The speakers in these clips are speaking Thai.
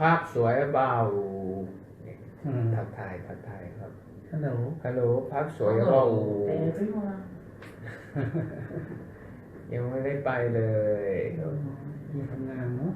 ภาพสวยเบาอืมทักทายทักทายครับฮัลโหลฮัลโหลภาพสวยเบา everyone ยังไม่ได้ไปเลยมีทำงานเนาะ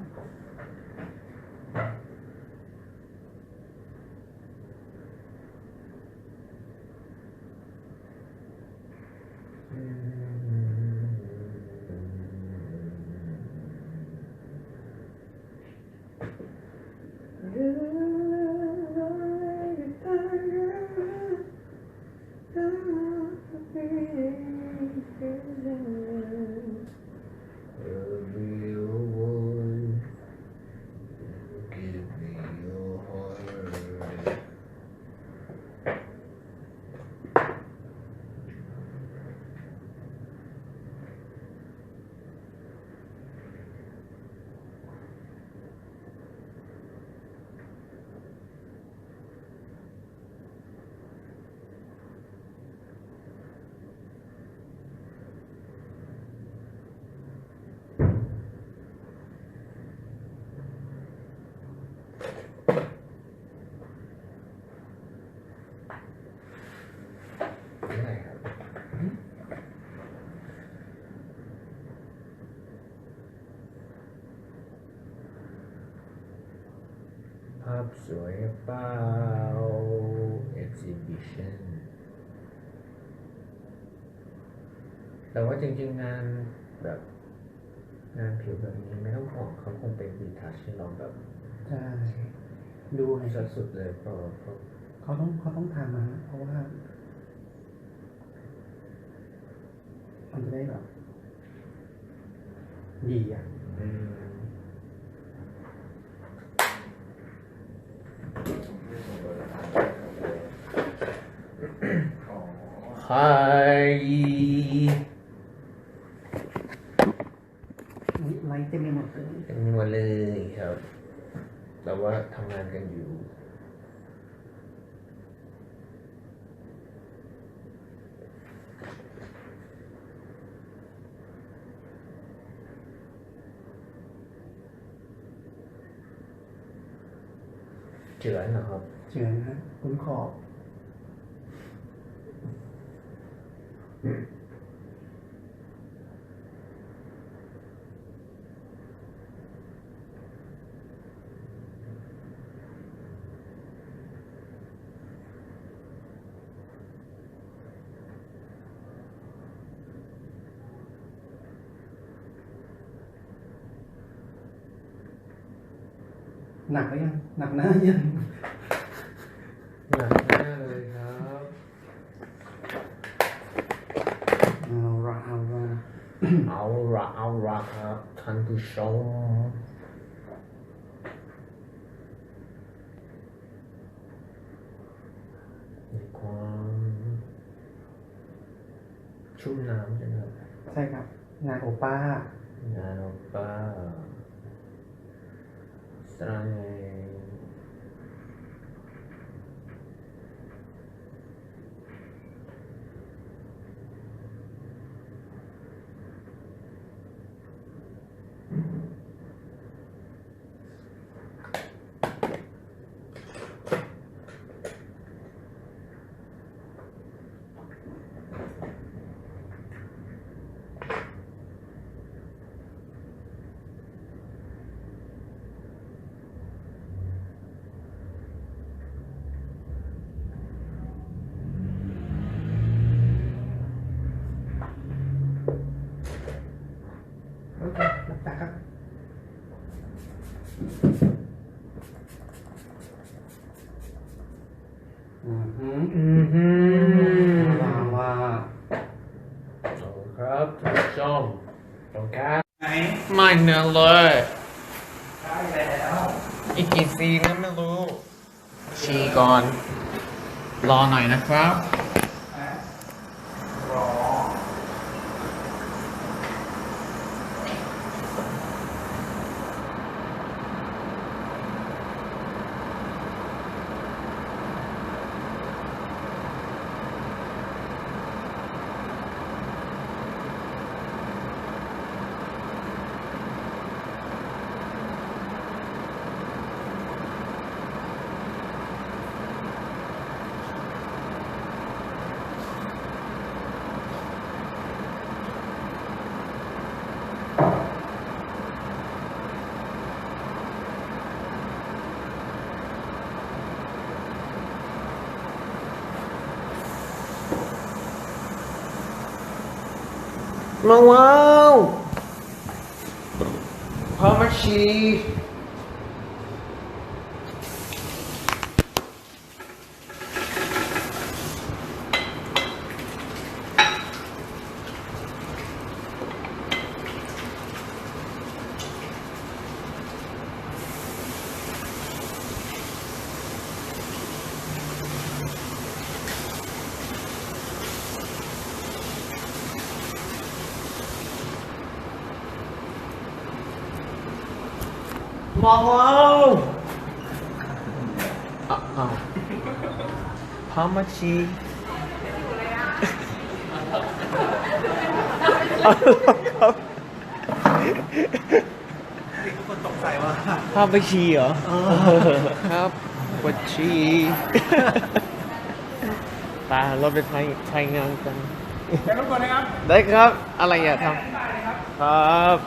ภาพสวยเปล่า exhibition แต่ว่าจริงๆงานแบบงานผิวแบบนี้ไม่ต้องห่วงเขาคงเป็นวีทัชที่เราแบบใช่ดูให้สุดๆเลยเพราเพราะเขาต้องเขาต้องทำนะเพราะว่า มันจะได้แบบดีอะ อืมใครอุ๊ยไลท์เต็มไปหมดเลยเป็นหมดเลยครับแต่ว่าทำงานกันอยู่ เจือนนะครับเฉือนนะฮะคุณขอบ หนักหรือยังหนักหน้ายังหนักหน้าเลยครับเอาละเอาละเอาละเอาละครับท่านผู้ชมมีความชุ่มน้ำใช่ไหมครับใช่ครับ งานโอป้างานโอป้า สร้างไงโอเคหลับตาครับ อือหืออือหือว่าว่าเอาครับท่านผู้ชมตรงครับไหนไม่เนื้อเลยได้แล้วอีกกี่ซีนก็ไม่รู้ชีก่อน รอหน่อยนะครับ มาว้ มาชีมองแล้วอ้าวพามาชีครับคนตกใจว่าพาไปชีเหรอครับปวดชีตาเราไปไทยไทยงานกันแกรบกวนนะครับได้ครับ อะไรอย่าทำครับ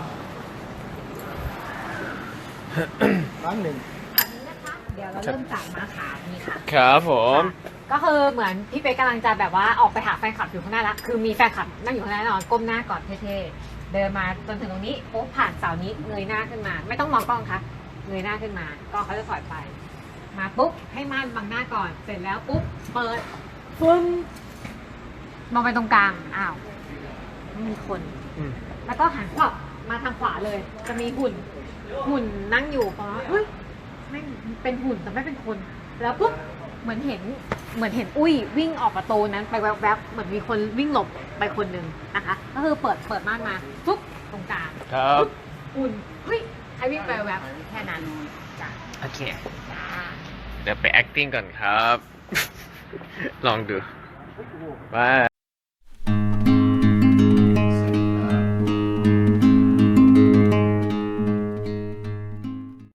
ร้านหนึ่งอันนี้นะคะเดี๋ยวเราเริ่มจากมาขานี่ค่ะ ครับผม ก็คือเหมือนพี่เป๊กกำลังจะแบบว่าออกไปหาแฟนคลับอยู่ข้างหน้าแล้วคือมีแฟนคลับนั่งอยู่ข้างหน้าแน่นอนก้มหน้าก่อนเท่ๆเดินมาจนถึงตรงนี้ปุ๊บผ่านเสานี้เงยหน้าขึ้นมา ไม่ต้องมองกล้องค่ะเงยหน้าขึ้นมา ก็เขาจะถอยไป มาปุ๊บให้ม่านบังหน้าก่อนเสร็จแล้วปุ๊บเปิดฟึ้มมองไปตรงกลางอ้าวไม่มีคน อืม แล้วก็หันขวับมาทางขวาเลย จะมีหุ่น หุ่นนั่งอยู่ปะเฮ้ยไม่งเป็นหุ่นแต่ไม่เป็นคน แล้วปุ๊บเหมือนเห็นเหมือนเห็นอุ้ยวิ่งออกประตูนั้นไปแวบๆเหมือนมีคนวิ่งหลบไปคนหนึ่งนะคะ ก็คือเปิดเปิดม่านมาปุ๊บตรงกลางครับหุ่นเฮ้ยใครวิ่งไปแวบแค่นั้นจ้ะโอเค จ้าเดี๋ยวไป acting ก่อนครับ ลองดูไป